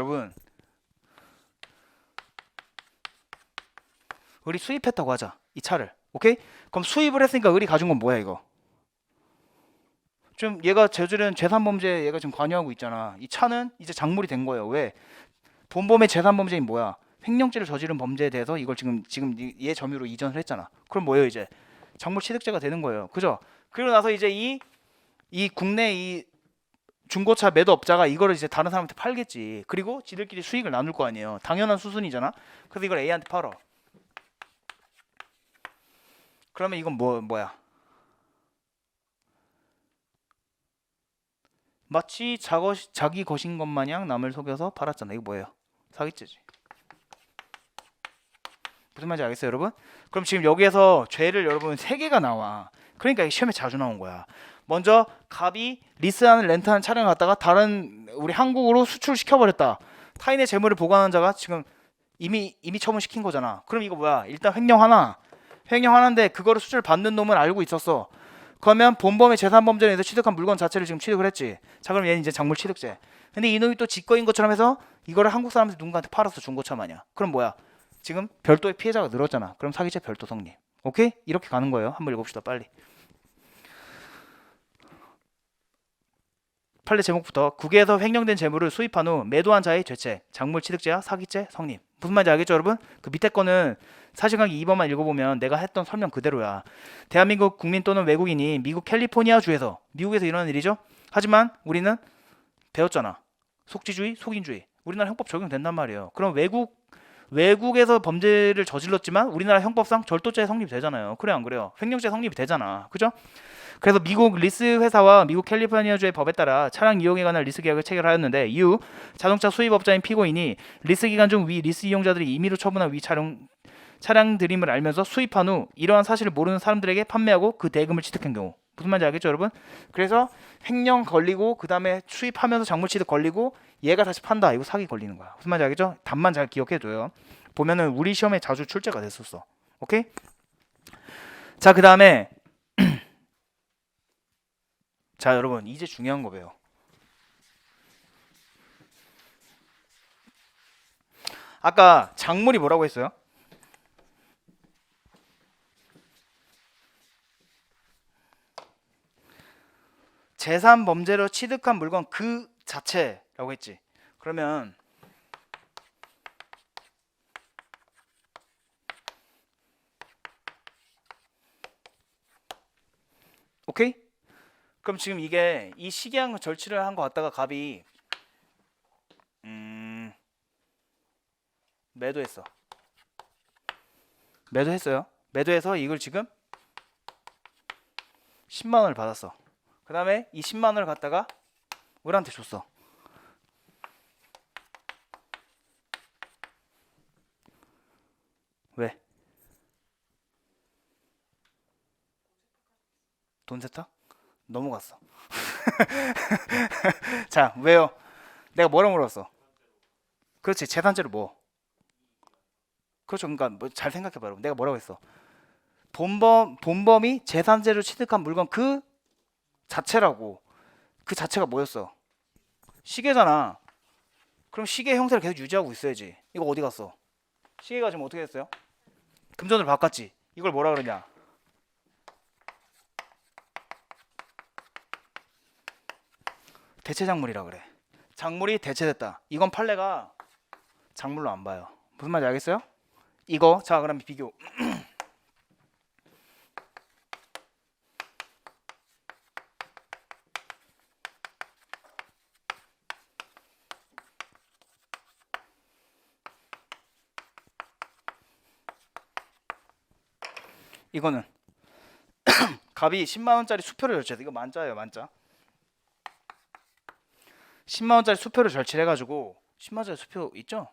여러분 을이 수입했다고 하자 이 차를. 오케이? 그럼 수입을 했으니까 을이 가진 건 뭐야 이거? 좀 얘가 저지른 재산 범죄에 얘가 지금 관여하고 있잖아. 이 차는 이제 작물이 된 거예요. 왜? 본범의 재산 범죄인 뭐야? 횡령죄를 저지른 범죄에 대해서 이걸 지금 지금 이- 얘 점유로 이전을 했잖아. 그럼 뭐예요 이제? 작물 취득죄가 되는 거예요. 그죠? 그리고 나서 이제 이 이 국내 이 중고차 매도업자가 이거를 이제 다른 사람한테 팔겠지. 그리고 지들끼리 수익을 나눌 거 아니에요. 당연한 수순이잖아. 그래서 이걸 A한테 팔어. 그러면 이건 뭐 뭐야? 마치 자거, 자기 것인 것 마냥 남을 속여서 팔았잖아. 이거 뭐예요? 사기죄지. 무슨 말인지 알겠어요, 여러분? 그럼 지금 여기에서 죄를 여러분 세 개가 나와. 그러니까 이게 시험에 자주 나온 거야. 먼저 갑이 리스하는 렌트하는 차량을 갖다가 다른 우리 한국으로 수출을 시켜 버렸다. 타인의 재물을 보관한 자가 지금 이미 이미 처분시킨 거잖아. 그럼 이거 뭐야? 일단 횡령 하나, 횡령 하나인데 그거를 수출 받는 놈은 알고 있었어. 그러면 본범의 재산 범죄에 의해서 취득한 물건 자체를 지금 취득을 했지. 자 그럼 얘는 이제 작물 취득죄. 근데 이놈이 또 직거인 것처럼 해서 이거를 한국 사람한테 누군가한테 팔았어 중고차 마냥. 그럼 뭐야? 지금 별도의 피해자가 늘었잖아. 그럼 사기죄 별도 성립. 오케이? 이렇게 가는 거예요. 한번 읽읍시다 빨리. 판례 제목부터 국외에서 횡령된 재물을 수입한 후 매도한 자의 죄책, 작물 취득죄와 사기죄 성립. 무슨 말인지 알겠죠, 여러분? 그 밑에 거는 사실관계 2번만 읽어보면 내가 했던 설명 그대로야. 대한민국 국민 또는 외국인이 미국 캘리포니아 주에서 미국에서 일어나는 일이죠. 하지만 우리는 배웠잖아. 속지주의, 속인주의. 우리나라 형법 적용된단 말이에요. 그럼 외국 외국에서 범죄를 저질렀지만 우리나라 형법상 절도죄 성립이 되잖아요. 그래 안 그래요? 횡령죄 성립이 되잖아. 그죠? 그래서 미국 리스 회사와 미국 캘리포니아주의 법에 따라 차량 이용에 관한 리스 계약을 체결하였는데 이후 자동차 수입업자인 피고인이 리스 기간 중 위 리스 이용자들이 임의로 처분한 위 차량 차량 드림을 알면서 수입한 후 이러한 사실을 모르는 사람들에게 판매하고 그 대금을 취득한 경우 무슨 말인지 알겠죠 여러분? 그래서 횡령 걸리고 그 다음에 수입하면서 작물 취득 걸리고 얘가 다시 판다 이거 사기 걸리는 거야 무슨 말인지 알겠죠? 답만 잘 기억해줘요 보면은 우리 시험에 자주 출제가 됐었어 오케이? 자 그 다음에 자 여러분 이제 중요한 거 배워 아까 작물이 뭐라고 했어요? 재산 범죄로 취득한 물건 그 자체라고 했지. 그러면 오케이? 그럼 지금 이게 이 시기한 절취를 한거 갖다가 갑이 음 매도했어. 매도했어요. 매도해서 이걸 지금 10만 원을 받았어. 그 다음에 이 10만 원을 갖다가 을한테 줬어. 왜? 돈 세탁? 넘어갔어. 자, 왜요? 내가 뭐라 물었어? 그렇지, 재산죄로 뭐? 그렇죠. 그러니까 뭐 잘 생각해봐, 여러분. 내가 뭐라고 했어? 본범 본범이 재산죄로 취득한 물건 그 자체라고. 그 자체가 뭐였어? 시계잖아. 그럼 시계 형태를 계속 유지하고 있어야지. 이거 어디 갔어? 시계가 지금 어떻게 됐어요? 금전으로 바꿨지. 이걸 뭐라 그러냐? 대체 작물이라 그래. 작물이 대체됐다. 이건 판례가 작물로 안 봐요. 무슨 말인지 알겠어요? 이거 자 그럼 비교. 이거는 갑이 10만 원짜리 수표를 절취해서 이거 만짜예요 만짜 10만 원짜리 수표를 절취해 가지고 10만 원짜리 수표 있죠?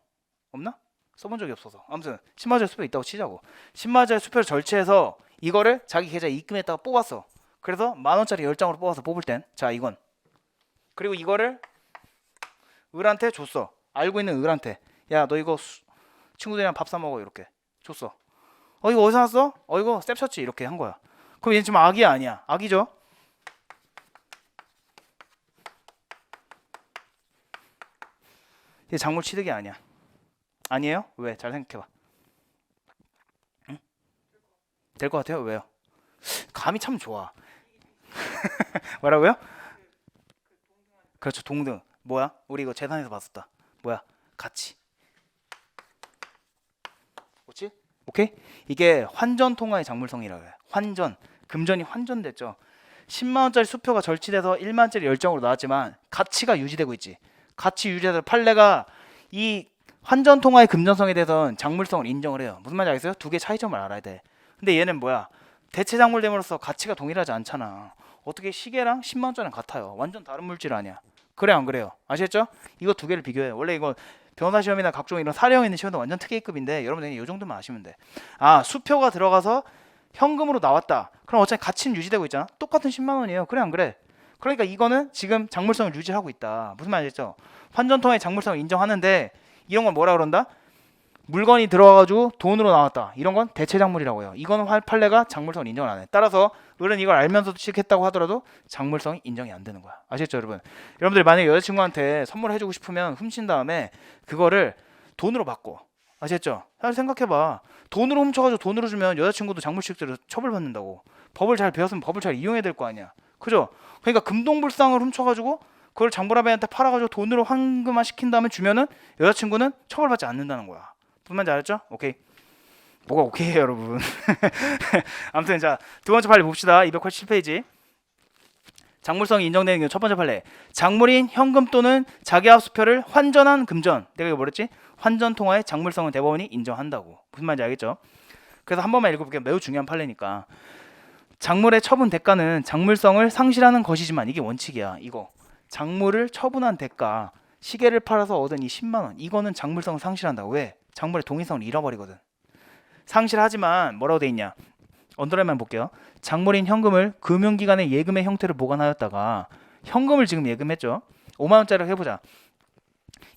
없나? 써본 적이 없어서. 아무튼 10만 원짜리 수표 있다고 치자고. 10만 원짜리 수표를 절취해서 이거를 자기 계좌에 입금했다가 뽑았어. 그래서 만 원짜리 10장으로 뽑아서 뽑을 땐. 자 이건. 그리고 이거를 을한테 줬어. 알고 있는 을한테. 야 너 이거 수- 친구들이랑 밥 사 먹어. 이렇게. 줬어. 어 이거 어디서 났어? 어 이거 셉 쳤지 이렇게 한 거야. 그럼 얘는 지금 악이 아니야? 악이죠 이게 작물 취득이 아니야. 아니에요? 왜? 잘 생각해봐. 응? 될것 같아요? 왜요? 감이 참 좋아. 뭐라고요? 그렇죠. 동등. 뭐야? 우리 이거 재산에서 봤었다. 뭐야? 가치. 그렇지? 오케이? 이게 환전 통화의 작물성이라고 해요. 환전. 금전이 환전됐죠. 10만 원짜리 수표가 절취돼서 1만 원짜리 열정으로 나왔지만 가치가 유지되고 있지. 가치 유지돼서 판례가 이 환전 통화의 금전성에 대해서는 작물성을 인정을 해요. 무슨 말인지 알겠어요? 두 개 차이점을 알아야 돼. 근데 얘는 뭐야? 대체 작물됨으로써 가치가 동일하지 않잖아. 어떻게 시계랑 10만 원짜리는 같아요. 완전 다른 물질 아니야. 그래 안 그래요? 아시겠죠? 이거 두 개를 비교해. 원래 이거 변호사 시험이나 각종 이런 사례형 있는 시험도 완전 특기급인데 여러분들 이 정도만 아시면 돼. 아 수표가 들어가서 현금으로 나왔다. 그럼 어차피 가치는 유지되고 있잖아. 똑같은 10만 원이에요. 그래 안 그래? 그러니까 이거는 지금 작물성을 유지하고 있다. 무슨 말이죠? 환전통화의 작물성을 인정하는데 이런 건 뭐라 그런다? 물건이 들어가가지고 돈으로 나왔다. 이런 건 대체 작물이라고 해요. 활- 판례가 작물성을 인정을 안 해. 따라서 을은 이걸 알면서도 취득했다고 하더라도 작물성이 인정이 안 되는 거야. 아시겠죠, 여러분? 여러분들 만약에 여자친구한테 선물해주고 싶으면 훔친 다음에 그거를 돈으로 받고 아시겠죠? 잘 생각해봐. 돈으로 훔쳐가지고 돈으로 주면 여자친구도 작물취득죄로 처벌받는다고. 법을 잘 배웠으면 법을 잘 이용해야 될 거 아니야. 그죠? 그러니까 금동불상을 훔쳐가지고 그걸 장보라배한테 팔아가지고 돈으로 환금화 시킨 다음에 주면은 여자친구는 처벌받지 않는다는 거야. 말인지 알았죠? 오케이. 뭐가 오케이해요, 여러분. 아무튼 자 두 번째 판례 봅시다. 287페이지. 작물성이 인정되는 경우 첫 번째 판례. 작물인 현금 또는 자기합 수표를 환전한 금전. 내가 이거 뭐랬지? 환전 통화의 작물성은 대법원이 인정한다고. 무슨 말인지 알겠죠? 그래서 한 번만 읽어볼게요. 매우 중요한 판례니까. 작물의 처분 대가는 작물성을 상실하는 것이지만 이게 원칙이야. 이거 작물을 처분한 대가 시계를 팔아서 얻은 이 10만 원 이거는 작물성을 상실한다. 왜? 작물의 동의성을 잃어버리거든. 상실하지만 뭐라고 돼 있냐? 언더라인만 볼게요. 작물인 현금을 금융기관의 예금의 형태로 보관하였다가 현금을 지금 예금했죠. 5만 원짜리를 해보자.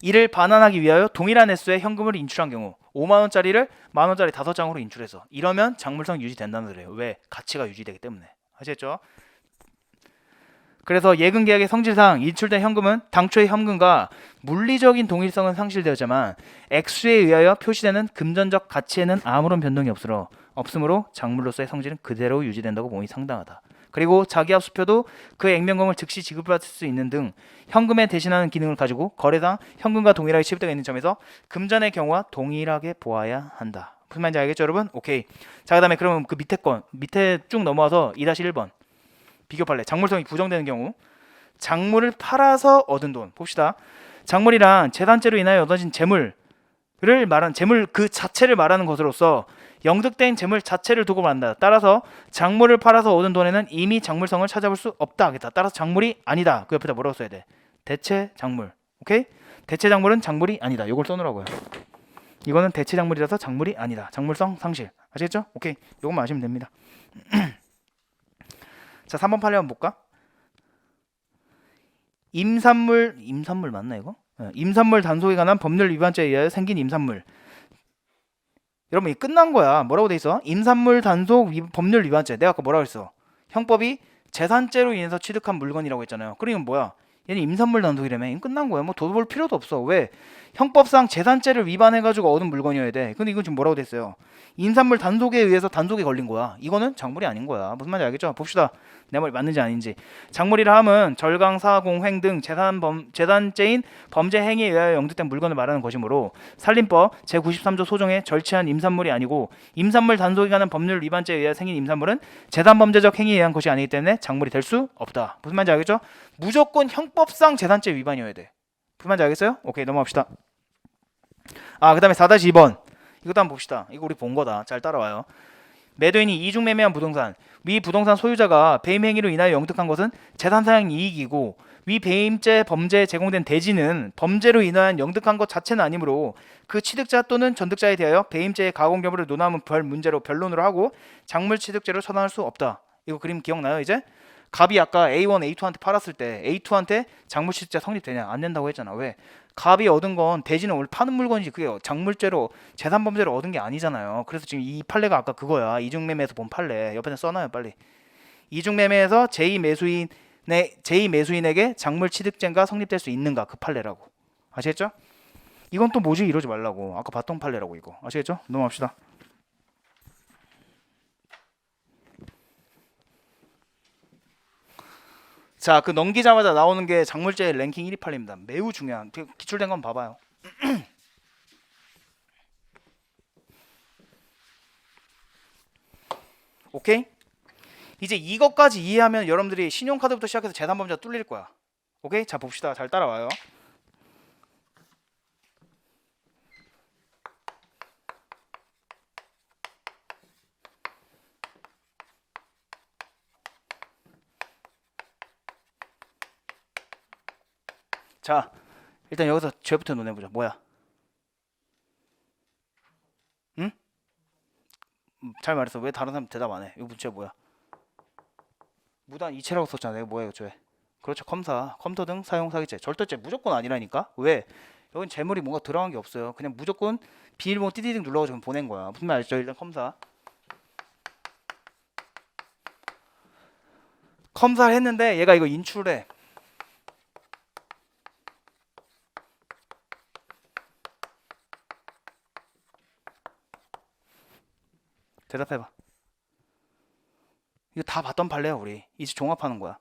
이를 반환하기 위하여 동일한 횟수의 현금을 인출한 경우 5만 원짜리를 만 원짜리 다섯 장으로 인출해서 이러면 작물성 유지된다는 소리예요. 왜? 가치가 유지되기 때문에. 아시겠죠? 그래서 예금 계약의 성질상 인출된 현금은 당초의 현금과 물리적인 동일성은 상실되었지만 액수에 의하여 표시되는 금전적 가치에는 아무런 변동이 없으므로 작물로서의 성질은 그대로 유지된다고 보이 상당하다. 그리고 자기합 수표도 그 액면금을 즉시 지급받을 수 있는 등 현금에 대신하는 기능을 가지고 거래상 현금과 동일하게 취급되고 있는 점에서 금전의 경우와 동일하게 보아야 한다. 무슨 말인지 알겠죠, 여러분? 오케이. 자, 그다음에 그러면 그 밑에 건 밑에 쭉 넘어와서 2-1번 비교 판례. 작물성이 부정되는 경우 작물을 팔아서 얻은 돈 봅시다. 작물이란 재산죄로 인하여 얻어진 재물 을 말하는 재물 그 자체를 말하는 것으로서 영득된 재물 자체를 두고 말한다. 따라서 작물을 팔아서 얻은 돈에는 이미 작물성을 찾아볼 수 없다 하겠다. 따라서 작물이 아니다. 그 옆에다 뭐라고 써야 돼? 대체 작물. 오케이? 대체 작물은 작물이 아니다. 요걸 써놓으라고요. 이거는 대체 작물이라서 작물이 아니다. 작물성 상실. 아시겠죠? 오케이. 요것만 아시면 됩니다. 자, 3번 판례 한번 볼까? 임산물 임산물 맞나 이거? 예, 임산물 단속에 관한 법률 위반죄에 의하여 생긴 임산물. 여러분 이 끝난 거야. 뭐라고 돼 있어? 임산물 단속 위, 법률 위반죄. 내가 아까 뭐라고 했어? 형법이 재산죄로 인해서 취득한 물건이라고 했잖아요. 그러면 뭐야? 얘는 임산물 단속이라며. 끝난 거야. 뭐더볼 필요도 없어. 왜? 형법상 재산죄를 위반해가지고 얻은 물건이어야 돼. 근데 이건 지금 뭐라고 됐어요? 임산물 단속에 의해서 단속에 걸린 거야. 이거는 작물이 아닌 거야. 무슨 말인지 알겠죠? 봅시다. 내 말이 맞는지 아닌지. 작물이라 함은 절강, 사공, 횡 등 재산 범 재산죄인 범죄 행위에 의하여 영득된 물건을 말하는 것이므로 살림법 제93조 소정에 절취한 임산물이 아니고 임산물 단속에 관한 법률 위반죄에 의해 생긴 임산물은 재산 범죄적 행위에 의한 것이 아니기 때문에 작물이 될 수 없다. 무슨 말인지 알겠죠? 무조건 형 법상 재산죄 위반이어야 돼. 말인지 알겠어요? 오케이 넘어갑시다. 아 그다음에 4-2번 이것도 한번 봅시다. 이거 우리 본 거다. 잘 따라와요. 매도인이 이중 매매한 부동산 위 부동산 소유자가 배임 행위로 인하여 영득한 것은 재산 사용 이익이고 위 배임죄 범죄에 제공된 대지는 범죄로 인한 영득한 것 자체는 아니므로 그 취득자 또는 전득자에 대하여 배임죄의 가공 여부를 논하면 별 문제로 변론으로 하고 작물 취득죄로 처단할 수 없다. 이거 그림 기억나요 이제? 갑이 아까 A1, A2한테 팔았을 때 A2한테 작물 취득죄 성립되냐 안 된다고 했잖아. 왜? 갑이 얻은 건 대지는 원래 파는 물건이지 그게 장물죄로 재산범죄로 얻은 게 아니잖아요. 그래서 지금 이 판례가 아까 그거야. 이중매매에서 본 판례. 옆에다 써놔요 빨리. 이중매매에서 제2매수인의 제2매수인에게 작물 취득죄가 성립될 수 있는가 그 판례라고. 아시겠죠? 이건 또 뭐지 이러지 말라고 아까 봤던 판례라고 이거 아시겠죠? 넘어갑시다 자 그 넘기자마자 나오는 게 작물제 랭킹 1위 판례입니다. 매우 중요한 그 기출된 건 봐봐요. 오케이? 이제 이것까지 이해하면 여러분들이 신용카드부터 시작해서 재산범죄가 뚫릴 거야. 오케이? 자 봅시다. 잘 따라와요 자, 일단 여기서 죄부터 논해보자. 뭐야? 응? 음, 잘 말했어. 왜 다른 사람 대답 안 해? 이거 문제 뭐야? 무단 이체라고 썼잖아. 내가 뭐야 이거 죄? 그렇죠. 컴사, 컴퓨터 등 사용 사기죄. 절도죄 무조건 아니라니까. 왜? 여긴 재물이 뭔가 들어간 게 없어요. 그냥 무조건 비밀번호 띠디딩 눌러가지고 보낸 거야. 무슨 말 알죠? 일단 컴사. 컴사를 했는데 얘가 이거 인출해. 대답해봐. 이거 다 봤던 판례야 우리. 이제 종합하는 거야.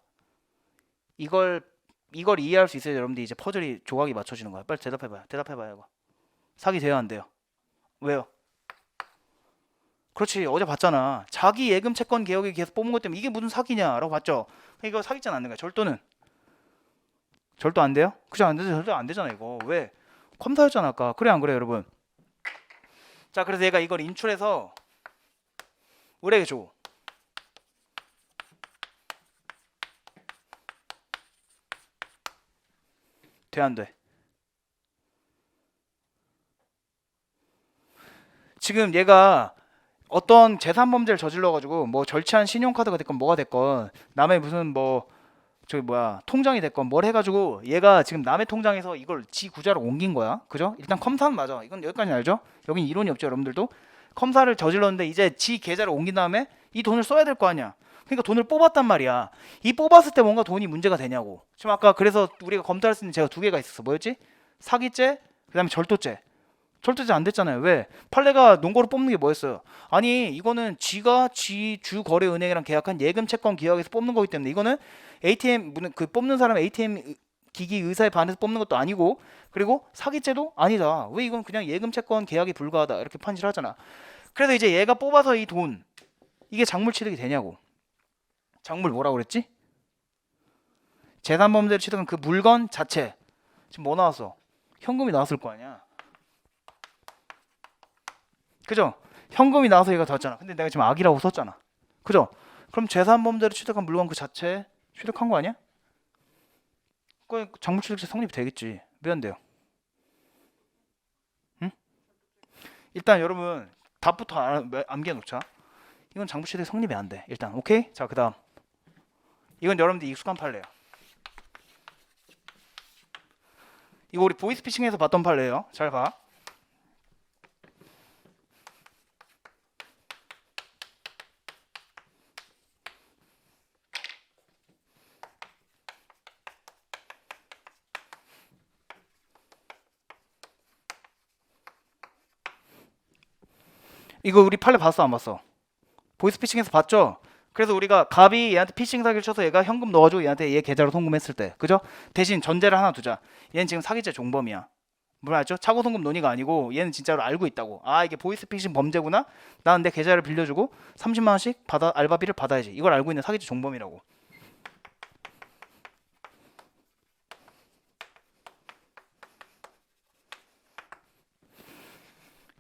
이걸 이걸 이해할 수 있어야 여러분들이 이제 퍼즐이 조각이 맞춰지는 거야. 빨리 대답해봐요. 대답해봐요 이거. 사기 돼요 안 돼요? 왜요? 그렇지 어제 봤잖아. 자기 예금 채권 개혁에 계속 뽑은 것 때문에 이게 무슨 사기냐라고 봤죠. 이거 사기죄는 안 되는 거야. 절도는 절도 안 돼요? 그죠 안 되죠. 절도 안 되잖아 이거. 왜? 컴사였잖아 아까. 그래 안 그래 여러분? 자 그래서 얘가 이걸 인출해서 우리에게 줘. 돼 안 돼? 지금 얘가 어떤 재산 범죄를 저질러 가지고 뭐 절취한 신용카드가 됐건 뭐가 됐건 남의 무슨 뭐 저기 뭐야 통장이 됐건 뭘 해가지고 얘가 지금 남의 통장에서 이걸 지 구자로 옮긴 거야 그죠? 일단 컴사는 맞아 이건 여기까지 알죠? 여긴 이론이 없죠 여러분들도 컴사를 저질렀는데 이제 지 계좌로 옮긴 다음에 이 돈을 써야 될 거 아니야. 그러니까 돈을 뽑았단 말이야. 이 뽑았을 때 뭔가 돈이 문제가 되냐고. 지금 아까 그래서 우리가 검토할 수 있는 제가 두 개가 있었어. 뭐였지? 사기죄, 그다음에 절도죄. 절도죄 안 됐잖아요. 왜? 판례가 농고로 뽑는 게 뭐였어요? 아니 이거는 지가 지 주거래은행이랑 계약한 예금 채권 기업에서 뽑는 거기 때문에 이거는 ATM 문- 그 뽑는 사람 ATM 기기 의사에 반해서 뽑는 것도 아니고 그리고 사기죄도 아니다. 왜 이건 그냥 예금 채권 계약이 불가하다 이렇게 판시하잖아. 그래서 이제 얘가 뽑아서 이 돈 이게 작물 취득이 되냐고. 작물 뭐라고 그랬지? 재산 범죄로 취득한 그 물건 자체 지금 뭐 나왔어? 현금이 나왔을 거 아니야. 그죠? 현금이 나와서 얘가 더 왔잖아. 근데 내가 지금 악이라고 썼잖아. 그죠? 그럼 재산 범죄로 취득한 물건 그 자체 취득한 거 아니야? 그 작물 취득세 성립이 되겠지. 왜 안 돼요? 응? 일단 여러분 답부터 알- 암기해 놓자. 이건 장부 취득 성립이 안 돼. 일단 오케이. 자 그다음 이건 여러분들 익숙한 판례야. 이거 우리 보이스피싱에서 봤던 판례예요. 잘 봐. 이거 우리 판례 봤어 안 봤어? 보이스 피싱에서 봤죠? 그래서 우리가 갑이 얘한테 피싱 사기를 쳐서 얘가 현금 넣어주고 얘한테 얘 계좌로 송금했을 때 그죠? 대신 전제를 하나 두자 얘는 지금 사기죄 종범이야 뭘 알죠? 차고 송금 논의가 아니고 얘는 진짜로 알고 있다고 아 이게 보이스 피싱 범죄구나 나는 내 계좌를 빌려주고 30만 원씩 받아 알바비를 받아야지 이걸 알고 있는 사기죄 종범이라고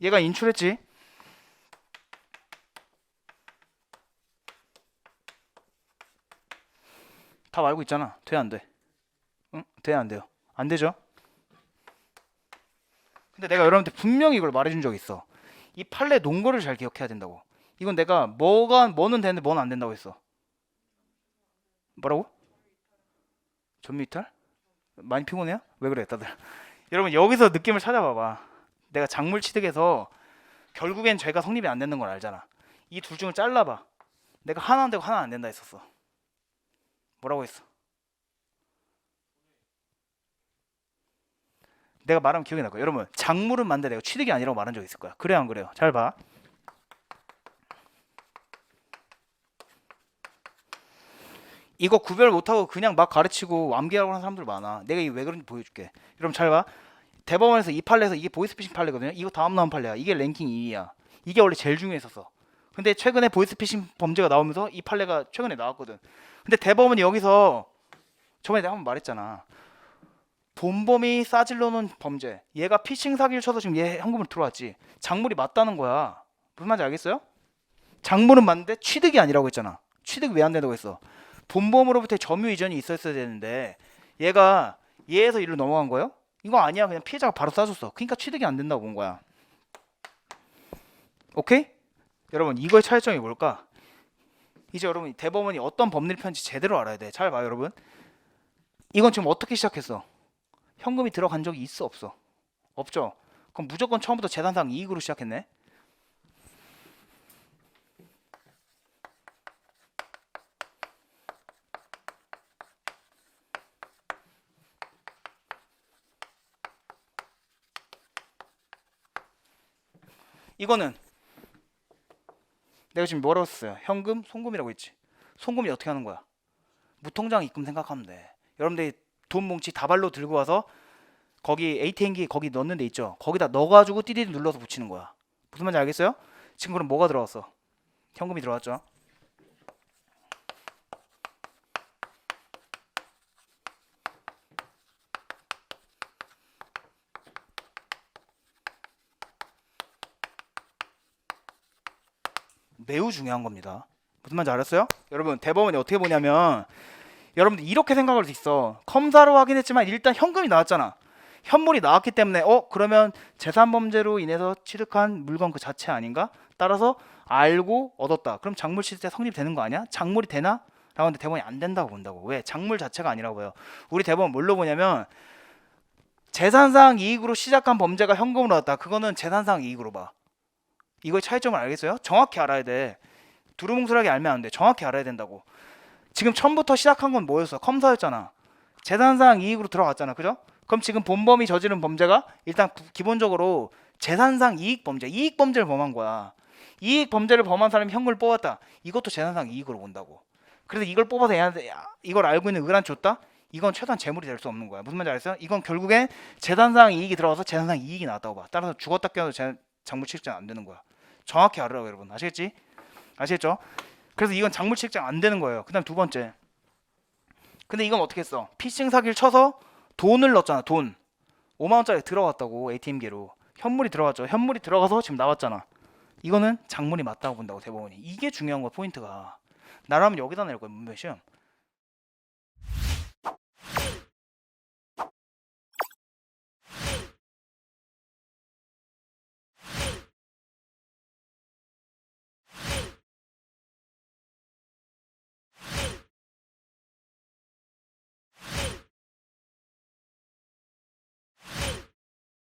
얘가 인출했지 다 알고 있잖아. 돼 안 돼? 응? 돼 안 돼요? 안 되죠? 근데 내가 여러분한테 분명히 이걸 말해준 적이 있어. 이 판례 논거를 잘 기억해야 된다고. 이건 내가 뭐가 뭐는 되는데 뭐는 안 된다고 했어. 뭐라고? 전미 이탈? 많이 피곤해요? 왜 그래, 다들? 여러분 여기서 느낌을 찾아봐봐. 내가 작물 취득해서 결국엔 죄가 성립이 안 되는 걸 알잖아. 이 둘 중을 잘라봐. 내가 하나 안 되고 하나 안 된다 했었어. 뭐라고 했어? 내가 말하면 기억이 날 거야. 여러분 작물은 맞는데 내가 취득이 아니라고 말한 적 있을 거야. 그래 안 그래요? 잘 봐. 이거 구별 못하고 그냥 막 가르치고 암기하고 하는 사람들 많아. 내가 이게 왜 그런지 보여줄게. 여러분 잘 봐. 대법원에서 이 판례에서 이게 보이스피싱 판례거든요. 이거 다음 나온 판례야. 이게 랭킹 2위야. 이게 원래 제일 중요했었어. 근데 최근에 보이스피싱 범죄가 나오면서 이 판례가 최근에 나왔거든. 근데 대법원이 여기서 저번에 내가 한번 말했잖아. 본범이 싸질러 놓은 범죄. 얘가 피싱 사기를 쳐서 지금 얘 현금을 들어왔지. 작물이 맞다는 거야. 무슨 말인지 알겠어요? 작물은 맞는데 취득이 아니라고 했잖아. 취득 왜 안 된다고 했어? 본범으로부터 점유 이전이 있었어야 되는데 얘가 얘에서 일로 넘어간 거예요? 이거 아니야. 그냥 피해자가 바로 싸줬어. 그러니까 취득이 안 된다고 본 거야. 오케이? 여러분 이거의 차이점이 뭘까? 이제 여러분 대법원이 어떤 펴는지 제대로 알아야 돼. 잘 봐요, 여러분. 이건 지금 어떻게 시작했어? 현금이 들어간 적이 있어 없어? 없죠. 그럼 무조건 처음부터 재산상 이익으로 시작했네. 이거는 내가 지금 뭐라고 썼어요? 현금, 송금이라고 했지. 송금이 어떻게 하는 거야? 무통장 입금 생각하면 돼. 여러분들이 돈 뭉치 다발로 들고 와서 거기 ATM기 거기 넣는 데 있죠. 거기다 넣어가지고 띠디디 눌러서 붙이는 거야. 무슨 말인지 알겠어요? 지금 그럼 뭐가 들어갔어? 현금이 들어갔죠. 매우 중요한 겁니다. 무슨 말인지 알았어요? 여러분 대법원이 어떻게 보냐면 여러분들 이렇게 생각할 수 있어. 검사로 확인했지만 일단 현금이 나왔잖아. 현물이 나왔기 때문에 어 그러면 재산 범죄로 인해서 취득한 물건 그 자체 아닌가? 따라서 알고 얻었다. 그럼 작물 취득세 성립되는 거 아니야? 작물이 되나? 라고 하는데 대법원이 안 된다고 본다고. 왜? 작물 자체가 아니라고요. 우리 대법원 뭘로 보냐면 재산상 이익으로 시작한 범죄가 현금으로 왔다. 그거는 재산상 이익으로 봐. 이거의 차이점을 알겠어요? 정확히 알아야 돼. 두루뭉술하게 알면 안 돼. 정확히 알아야 된다고. 지금 처음부터 시작한 건 뭐였어? 검사였잖아. 재산상 이익으로 들어갔잖아. 그죠? 그럼 지금 본범이 저지른 범죄가 일단 구- 기본적으로 재산상 이익 범죄, 이익 범죄를 범한 거야. 이익 범죄를 범한 사람이 현금을 뽑았다. 이것도 재산상 이익으로 본다고. 그래서 이걸 뽑아서 얘한테 야, 이걸 알고 있는 을한 줬다? 이건 최소한 재물이 될 수 없는 거야. 무슨 말인지 알았어요? 이건 결국엔 재산상 이익이 들어가서 재산상 이익이 나왔다고 봐. 따라서 죽었다 깨어도 재- 작물 취득자 안 되는 거야. 정확히 알으라고 여러분. 아시겠지? 아시겠죠? 그래서 이건 작물 취득자 안 되는 거예요. 그다음 두 번째. 근데 이건 어떻게 했어? 피싱 사기를 쳐서 돈을 넣었잖아. 돈. 5만 원짜리 들어갔다고 ATM기로. 현물이 들어갔죠. 현물이 들어가서 지금 나왔잖아. 이거는 작물이 맞다고 본다고 대법원이. 이게 중요한 거야 포인트가. 나라면 여기다 낼 거야 문면 시험.